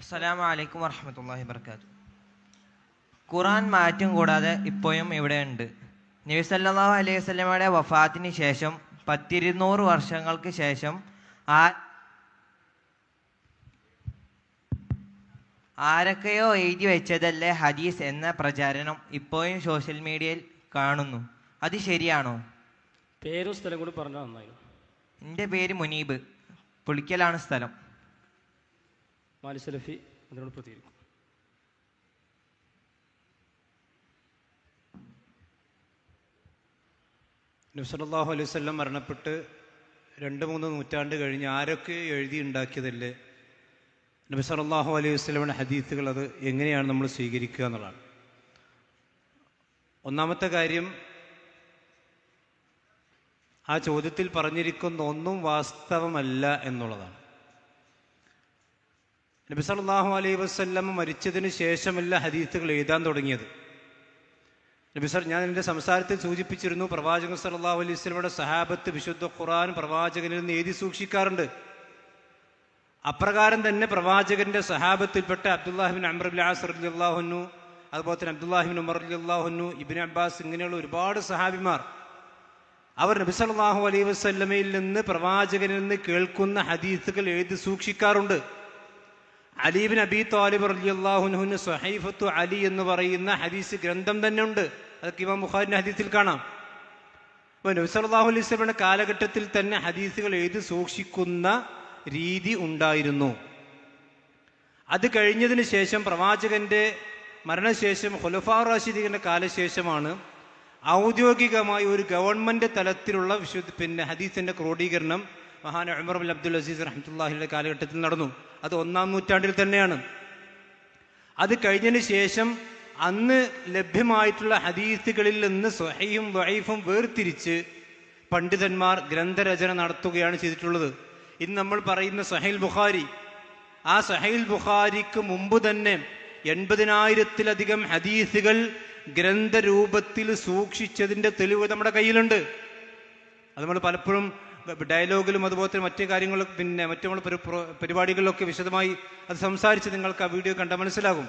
അസ്സലാമു അലൈക്കും വറഹമത്തല്ലാഹി വർക്കാത്തു ഖുറാൻ മാറ്റം കൂടാതെ ഇപ്പോഴും ഇവിടെ ഉണ്ട്. നബി സല്ലല്ലാഹു അലൈഹി സ്വലമയുടെ വഫാത്തിന് ശേഷം പത്തിരുന്നൂറ് വർഷങ്ങൾക്ക് ശേഷം ആ ആരൊക്കെയോ എഴുതി വെച്ചതല്ലേ ഹദീസ് എന്ന പ്രചാരണം ഇപ്പോഴും സോഷ്യൽ മീഡിയയിൽ കാണുന്നു. അത് ശരിയാണോ? പേരും സ്ഥലം കൂടി പറഞ്ഞു നന്നായി എന്റെ പേര് മുനീബ്. പുളിക്കലാണ് സ്ഥലം. മാലി സലഫി അതിനോട് പ്രതികരിക്കും. നബ്സല്ലാഹു അലൈഹി വല്ലം മരണപ്പെട്ട് രണ്ട് മൂന്ന് നൂറ്റാണ്ട് കഴിഞ്ഞ് ആരൊക്കെ എഴുതി ഉണ്ടാക്കിയതല്ലേ നബി സല്ലല്ലാഹു അലൈഹി വസ്ലമിന്റെ ഹദീത്തുകൾ അത് എങ്ങനെയാണ് നമ്മൾ സ്വീകരിക്കുക എന്നുള്ളതാണ്. ഒന്നാമത്തെ കാര്യം ആ ചോദ്യത്തിൽ പറഞ്ഞിരിക്കുന്ന ഒന്നും വാസ്തവമല്ല എന്നുള്ളതാണ്. നബി സല്ലല്ലാഹു അലൈഹി വസ്ല്ലം മരിച്ചതിന് ശേഷമല്ല ഹദീത്തുകൾ എഴുതാൻ തുടങ്ങിയത്. നബി സർ ഞാൻ എന്റെ സംസാരത്തിൽ സൂചിപ്പിച്ചിരുന്നു പ്രവാചകൻ സല്ലല്ലാഹു അലൈഹി വസല്ലമയുടെ സഹാബത്ത് വിശുദ്ധ ഖുറാൻ പ്രവാചകനിൽ നിന്ന് എഴുതി സൂക്ഷിക്കാറുണ്ട്. അപ്രകാരം തന്നെ പ്രവാചകന്റെ സഹാബത്തിൽപ്പെട്ട അബ്ദുല്ലാഹിബിൻ അമ്രബിൻ ആസ് അതുപോലെ തന്നെ അബ്ദുല്ലാഹിബിൻ ഉമർ അല്ലാഹുന്നു ഇബിൻ അബ്ബാസ് ഇങ്ങനെയുള്ള ഒരുപാട് സഹാബിമാർ. അവർ നബി സല്ലല്ലാഹു അലൈഹി വസ്ല്ലമയിൽ നിന്ന് പ്രവാചകനിൽ നിന്ന് കേൾക്കുന്ന ഹദീസുകൾ എഴുതി സൂക്ഷിക്കാറുണ്ട്. അലീബിൻ അബി താലിബ് റളിയല്ലാഹുനുവിന് സഹൈഫത്തു അലി എന്ന് പറയുന്ന ഹദീസ് ഗ്രന്ഥം തന്നെ ഉണ്ട് അതൊക്കെ ഇമാം ബുഖാരിന്റെ ഹദീസിൽ കാണാം. അപ്പോൾ നബി സല്ലല്ലാഹു അലൈഹി വസല്ലമയുടെ കാലഘട്ടത്തിൽ തന്നെ ഹദീസുകൾ എഴുതി സൂക്ഷിക്കുന്ന രീതി ഉണ്ടായിരുന്നു. അത് കഴിഞ്ഞതിന് ശേഷം പ്രവാചകന്റെ മരണശേഷം ഖുലഫാ റാഷിദിന്റെ കാലശേഷമാണ് ഔദ്യോഗികമായി ഒരു ഗവൺമെന്റ് തലത്തിലുള്ള വിശുദ്ധ പിന്നെ ഹദീസിന്റെ ക്രോഡീകരണം മഹാൻ അഹമ്മർ അബ്ദുൽ അസീസ് റഹമത്തുല്ലാഹിയുടെ കാലഘട്ടത്തിൽ നടന്നു. അത് ഒന്നാം നൂറ്റാണ്ടിൽ തന്നെയാണ്. അത് കഴിഞ്ഞതിന് ശേഷം അന്ന് ലഭ്യമായിട്ടുള്ള ഹദീസുകളിൽ നിന്ന് സ്വഹയും വൈഫും വേർതിരിച്ച് പണ്ഡിതന്മാർ ഗ്രന്ഥരചന നടത്തുകയാണ് ചെയ്തിട്ടുള്ളത്. ഇന്ന് നമ്മൾ പറയുന്ന സഹൈൽ ബുഖാരി ആ സഹൈൽ ബുഖാരിക്ക് മുമ്പ് തന്നെ എൺപതിനായിരത്തിലധികം ഹദീസുകൾ ഗ്രന്ഥരൂപത്തിൽ സൂക്ഷിച്ചതിന്റെ തെളിവ് നമ്മുടെ കയ്യിലുണ്ട്. അത് നമ്മൾ പലപ്പോഴും ഡയലോഗിലും അതുപോലെ തന്നെ മറ്റു കാര്യങ്ങളും പിന്നെ മറ്റു നമ്മൾ പരി- പരിപാടികളിലൊക്കെ വിശദമായി അത് സംസാരിച്ച് നിങ്ങൾക്ക് ആ വീഡിയോ കണ്ട മനസ്സിലാകും.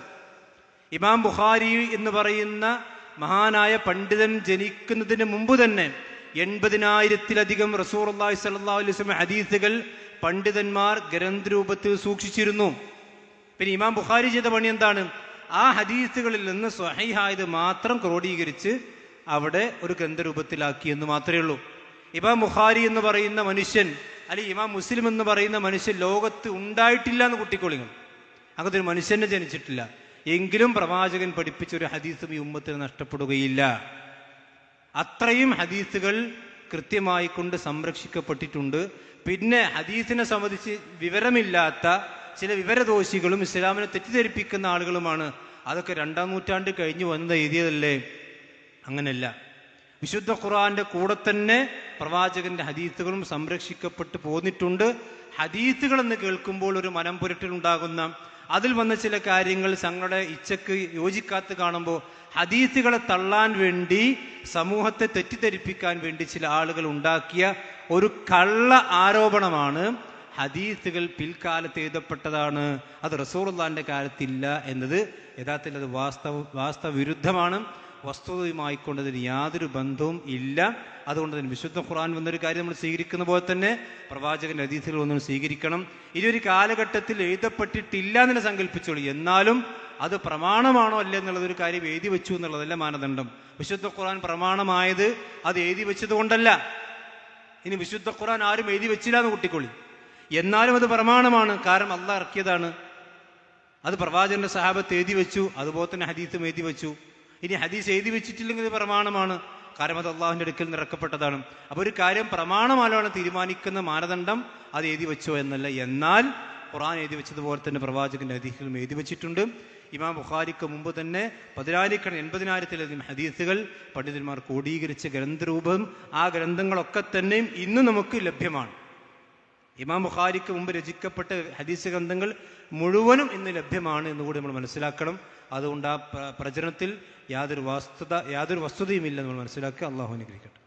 ഇമാം ബുഖാരി എന്ന് പറയുന്ന മഹാനായ പണ്ഡിതൻ ജനിക്കുന്നതിന് മുമ്പ് തന്നെ എൺപതിനായിരത്തിലധികം റസൂർ അള്ളാഹി സല്ലാ അലൈഹി വസല്ലം ഹദീസുകൾ പണ്ഡിതന്മാർ ഗ്രന്ഥരൂപത്തിൽ സൂക്ഷിച്ചിരുന്നു. പിന്നെ ഇമാം ബുഖാരി ചെയ്ത പണി എന്താണ്? ആ ഹദീസുകളിൽ നിന്ന് സ്വഹൈഹായത് മാത്രം ക്രോഡീകരിച്ച് അവിടെ ഒരു ഗ്രന്ഥരൂപത്തിലാക്കി എന്ന് മാത്രമേ ഉള്ളൂ. ഇമാം ബുഖാരി എന്ന് പറയുന്ന മനുഷ്യൻ അല്ലെങ്കിൽ ഇമാം മുസ്ലിം എന്ന് പറയുന്ന മനുഷ്യൻ ലോകത്ത് ഉണ്ടായിട്ടില്ല എന്ന് കുട്ടിക്കൊള്ളിങ്ങൾ അങ്ങനത്തെ ഒരു മനുഷ്യനെ ജനിച്ചിട്ടില്ല. എങ്കിലും പ്രവാചകൻ പഠിപ്പിച്ച ഒരു ഹദീസും ഈ ഉമ്മത്തിന് നഷ്ടപ്പെടുകയില്ല. അത്രയും ഹദീസുകൾ കൃത്യമായി കൊണ്ട് സംരക്ഷിക്കപ്പെട്ടിട്ടുണ്ട്. പിന്നെ ഹദീസിനെ സംബന്ധിച്ച് വിവരമില്ലാത്ത ചില വിവരദോഷികളും ഇസ്ലാമിനെ തെറ്റിദ്ധരിപ്പിക്കുന്ന ആളുകളുമാണ്. അതൊക്കെ രണ്ടാം നൂറ്റാണ്ട് കഴിഞ്ഞു വന്നത് എഴുതിയതല്ലേ? അങ്ങനല്ല. വിശുദ്ധ ഖുറാന്റെ കൂടെ തന്നെ പ്രവാചകന്റെ ഹദീത്തുകളും സംരക്ഷിക്കപ്പെട്ടു പോന്നിട്ടുണ്ട്. ഹദീത്തുകൾ എന്ന് കേൾക്കുമ്പോൾ ഒരു മനം പുരട്ടിലുണ്ടാകുന്ന അതിൽ വന്ന ചില കാര്യങ്ങൾ തങ്ങളുടെ ഇച്ഛക്ക് യോജിക്കാത്ത കാണുമ്പോൾ ഹദീസുകളെ തള്ളാൻ വേണ്ടി സമൂഹത്തെ തെറ്റിദ്ധരിപ്പിക്കാൻ വേണ്ടി ചില ആളുകൾ ഉണ്ടാക്കിയ ഒരു കള്ള ആരോപണമാണ് ഹദീസുകൾ പിൽക്കാലത്ത് എഴുതപ്പെട്ടതാണ്. അത് റസൂറുല്ലാന്റെ കാലത്തില്ല എന്നത് യഥാർത്ഥത്തിൽ അത് വാസ്തവ വാസ്തവ വിരുദ്ധമാണ് വസ്തുതയുമായി കൊണ്ടതിന് യാതൊരു ബന്ധവും ഇല്ല. അതുകൊണ്ട് തന്നെ വിശുദ്ധ ഖുർആൻ വന്നൊരു കാര്യം നമ്മൾ സ്വീകരിക്കുന്ന പോലെ തന്നെ പ്രവാചകന്റെ ഹദീസുകൾ ഒന്നും സ്വീകരിക്കണം. ഇനി ഒരു കാലഘട്ടത്തിൽ എഴുതപ്പെട്ടിട്ടില്ല എന്ന് സങ്കല്പിച്ചോളൂ. എന്നാലും അത് പ്രമാണമാണോ അല്ല എന്നുള്ളത് ഒരു കാര്യം എഴുതി വെച്ചു എന്നുള്ളതല്ല മാനദണ്ഡം. വിശുദ്ധ ഖുർആൻ പ്രമാണമായത് അത് എഴുതി വെച്ചത് കൊണ്ടല്ല. ഇനി വിശുദ്ധ ഖുർആൻ ആരും എഴുതി വെച്ചില്ല എന്ന് കുട്ടിക്കൊള്ളി എന്നാലും അത് പ്രമാണമാണ്. കാരണം അള്ളാഹ് ഇറക്കിയതാണ്. അത് പ്രവാചകന്റെ സഹാബത്ത് എഴുതി വെച്ചു. അതുപോലെ തന്നെ ഹദീത്തും എഴുതി വെച്ചു. ഇനി ഹദീസ് എഴുതി വെച്ചിട്ടില്ലെങ്കിൽ പ്രമാണമാണ്. കാരണം അത് അള്ളാഹുവിന്റെ അടുക്കൽ നിറക്കപ്പെട്ടതാണ് അപ്പോൾ ഒരു കാര്യം പ്രമാണമാലാണ് തീരുമാനിക്കുന്ന മാനദണ്ഡം അത് എഴുതി വെച്ചോ എന്നല്ല. എന്നാൽ ഖുറാൻ എഴുതി വെച്ചതുപോലെ തന്നെ പ്രവാചകന്റെ ഹദീസുകളും എഴുതി വെച്ചിട്ടുണ്ട്. ഇമാം ബുഖാരിക്ക് മുമ്പ് തന്നെ പതിനായിരക്കണ എൺപതിനായിരത്തിലധികം ഹദീസുകൾ പണ്ഡിതന്മാർ ക്രോഡീകരിച്ച ഗ്രന്ഥരൂപം ആ ഗ്രന്ഥങ്ങളൊക്കെ തന്നെയും ഇന്ന് നമുക്ക് ലഭ്യമാണ്. ഇമാം ബുഖാരിക്ക് മുമ്പ് രചിക്കപ്പെട്ട ഹദീസ് ഗ്രന്ഥങ്ങൾ മുഴുവനും ഇന്ന് ലഭ്യമാണ് എന്നുകൂടി നമ്മൾ മനസ്സിലാക്കണം. അതുകൊണ്ട് ആ പ്ര- പ്രചരണത്തിൽ യാതൊരു വസ്തുത യാതൊരു വസ്തുതയുമില്ല നമ്മൾ മനസ്സിലാക്കുക. അള്ളാഹു അനുഗ്രഹിക്കട്ടെ.